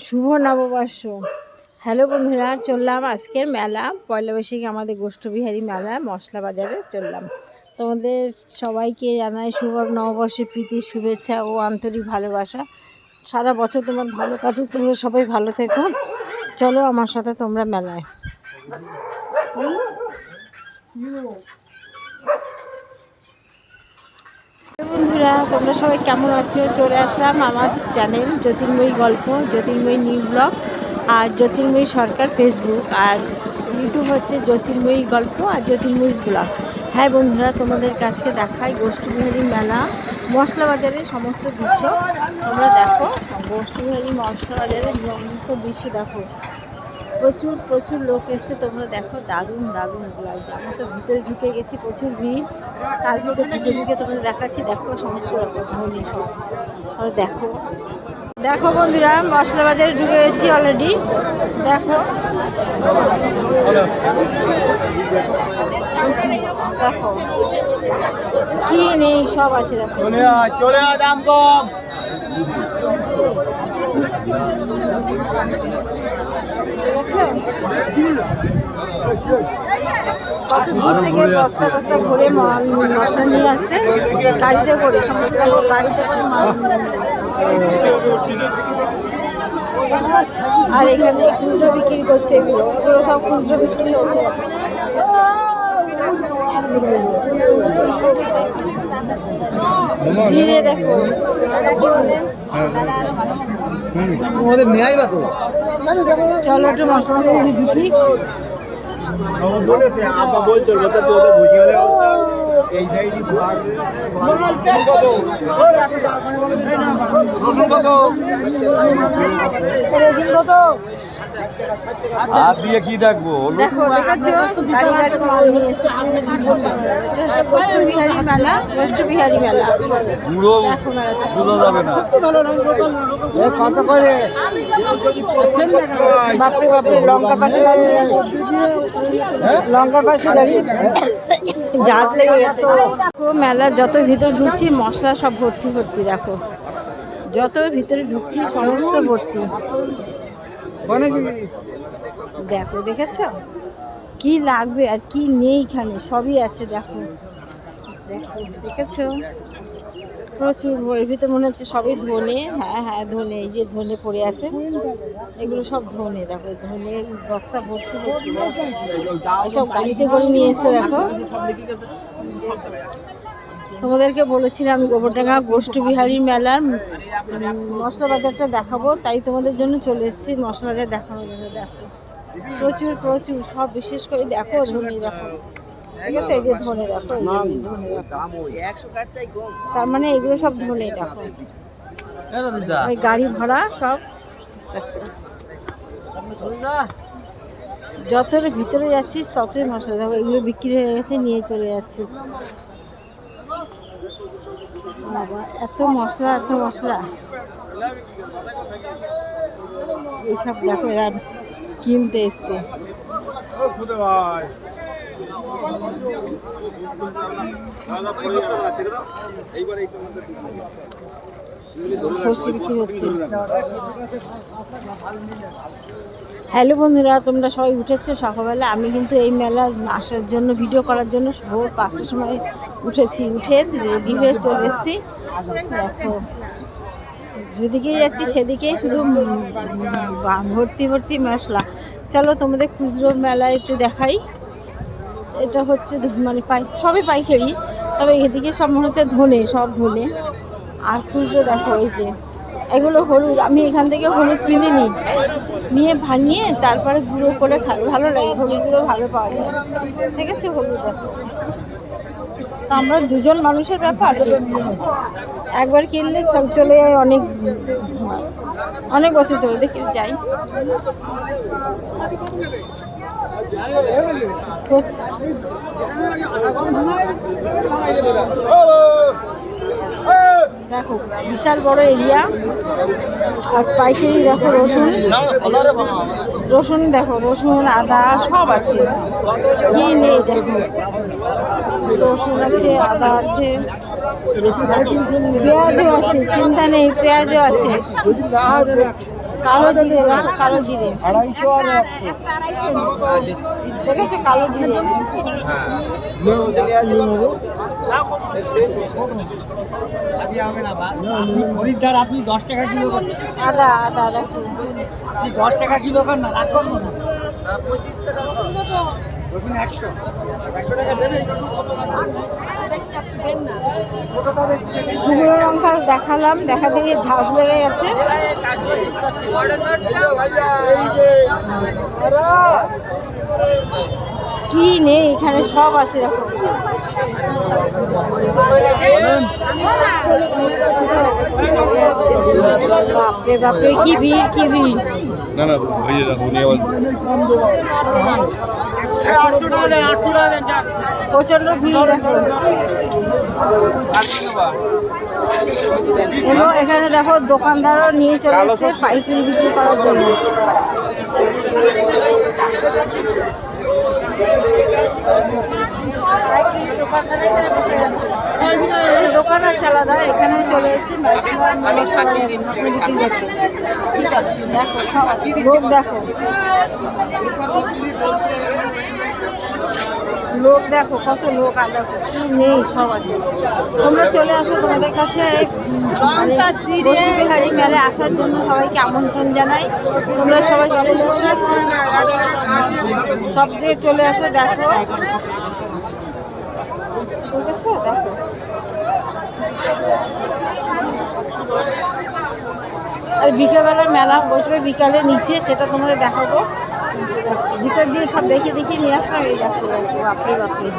শুভ নববর্ষ। হ্যালো বন্ধুরা, চললাম আজকের মেলা। পয়লা বৈশাখী আমাদের গোষ্ঠবিহারী মেলা মশলা বাজারে চললাম। তোমাদের সবাইকে জানাই শুভ নববর্ষের প্রীতি, শুভেচ্ছা ও আন্তরিক ভালোবাসা। সারা বছর তোমার ভালো কাটুক, তোমরা সবাই ভালো থেকো। চলো আমার সাথে তোমরা মেলায়। বন্ধুরা, তোমরা সবাই কেমন আছো? চলে আসলাম আমার চ্যানেল জ্যোতির্ময়ী গল্প, জ্যোতির্ময়ী নিউ ব্লগ আর জ্যোতির্ময়ী সরকার ফেসবুক আর ইউটিউব হচ্ছে জ্যোতির্ময়ী গল্প আর জ্যোতির্ময়ী ব্লগ হ্যাঁ বন্ধুরা, তোমাদের কাছকে দেখাই গোষ্ঠীবিহারী মেলা মশলা বাজারের সমস্ত দৃশ্য। তোমরা দেখো, গোষ্ঠীবিহারী মশলা বাজারের সমস্ত দৃশ্য দেখো। প্রচুর প্রচুর লোক এসছে। তোমরা দেখো, দারুণ দারুণ লাগছে আমরা তো ভিতরে ঢুকে গেছি, প্রচুর ভিড়। তার ভিতরে ঢুকে ঢুকে তোমরা দেখাচ্ছি। দেখো সমস্ত ধরনের সব। দেখো। দেখো বন্ধুরা মশলা বাজারে ঢুকে গেছি অলরেডি দেখো। দেখো। কি নেই, সব আছে, দেখো। দাম কম। ঠিক আছে কত দূর থেকে বস্তা বস্তা ভরে মাল মশলা নিয়ে আসছে গাড়িতে করে সমস্ত গাড়িতে। আর এখানে খুচরো বিক্রি করছে এগুলো। এগুলো সব খুচরো বিক্রি হচ্ছে। জিরে দেখো। তোমাদের নেয়াই বা তো চলো একটু মশলা দিয়ে ঢুকি। বলেছে আব্বা বলছো তো ওদের বুঝিয়ে এই সাইডই কত কত রসুন কত হাত দিয়ে কি দেখব পুরো বোঝা যাবে না। কত করে? বাপরে বাপরে লঙ্কা পাশে দাঁড়িয়ে লঙ্কার পাশে দাঁড়িয়ে। জাহাজ লেগে গেছে। মেলার যত ভিতরে ঢুকছি, মশলা সব ভর্তি ভর্তি, দেখো। যত ভিতরে ঢুকছি, সমস্ত ভর্তি। দেখো, দেখেছ? কি লাগবে আর কি নেই এখানে, সবই আছে, দেখো। দেখো, দেখেছ? প্রচুর এর ভিতরে মনে হচ্ছে সবই ধনে। হ্যাঁ হ্যাঁ ধনে, এই যে ধনে পড়ে আছে। এগুলো সব ধনে, দেখো, ধনে বস্তা ভর্তি সব গাড়িতে করে নিয়ে এসছে, দেখো। তোমাদেরকে বলেছিলাম, গোবরডাঙ্গা গোষ্ঠবিহারী মেলার মশলা বাজারটা দেখাবো, তাই তোমাদের জন্য চলে এসেছি মশলা বাজার দেখানোর জন্য, দেখো। প্রচুর প্রচুর, সব বিশেষ করে দেখো, ধনে, দেখো। ঠিক আছে এই যে ধনে দেখো ধনে দেখো তার মানে এগুলো সব ধনে দেখো ওই গাড়ি ভাড়া সব। যতটা ভিতরে যাচ্ছিস ততই মশলা দেখো এগুলো বিক্রি হয়ে গেছে নিয়ে চলে যাচ্ছে। এত মশলা এত মশলা। এইসব দেখো এরা কিনতে এসছে ভাই সর্ষে বিক্রি হচ্ছে হ্যালো বন্ধুরা, তোমরা সবাই উঠেছো সকালবেলা। আমি কিন্তু এই মেলা আসার জন্য ভিডিও করার জন্য ভোর পাঁচটার সময় উঠেছি। উঠে রেডি হয়ে চলে এসেছি। দেখো যেদিকেই যাচ্ছি সেদিকেই শুধু ভর্তি ভর্তি মশলা চলো তোমাদের খুচরো মেলা একটু দেখাই। এটা হচ্ছে মানে পাই সবই পাইকারি, তবে এদিকে সব মনে হচ্ছে ধনে, সব ধনে। আর খুচরো দেখো, এই যে, এগুলো হলুদ। আমি এখান থেকে হলুদ কিনে নিই। নিয়ে ভাঙিয়ে তারপরে গুঁড়ো করে খাই ভালো লাগে হলুদ গুঁড়ো ভালো পাওয়া যায়। ঠিক আছে হলুদ দেখো? তো আমরা দুজন মানুষের ব্যাপার। একবার কিনলে চলে যায় অনেক অনেক বছর চলে দেখি যাই। দেখো, বিশাল বড় এরিয়া। আর পাইকারি দেখো, রসুন। রসুন দেখো, রসুন, আদা, সব আছে। কি নেই দেখো। রসুন আছে, আদা আছে। পেঁয়াজও আছে, চিন্তা নেই, পেঁয়াজও আছে। কালো জিরে কালো জিরে। আড়াইশো আর একশো। কালো জিরে? আপনি খরিদ্দার আপনি দশ টাকা কিলো করেন আদা আদা আপনি দশ টাকা কিলো করেন না করব না। রসুন একশো। একশো টাকা দেবেন শুকনো লঙ্কা দেখালাম দেখা দিয়ে ঝাঁস লেগে গেছে। কি নেই এখানে সব আছে দেখো। বাপরে বাপরে কি ভিড় কি ভিড়। না না প্রচণ্ড ভিড় এবং এখানে দেখো দোকানদারও নিয়ে চলে এসছে পাইকারি বিক্রি করার জন্য। দোকান আছে আলাদা এখানে চলে এসেছি দেখো দেখো লোক দেখো কত লোক আর দেখো কি নেই সব আছে। তোমরা চলে আসো তোমাদের কাছে। বস্তুবিহারী মেলে আসার জন্য সবাইকে আমন্ত্রণ জানাই। তোমরা সবাই চলে সব জায়গায় চলে আসো দেখো। ঠিক আছে দেখো। আর বিকেলবেলা মেলা বসবে বিকালে নিচে সেটা তোমাদের দেখাবো। ভিতর দিয়ে সব দেখে দেখে নিয়ে আসা এই দেখো বাপরে বাপরে।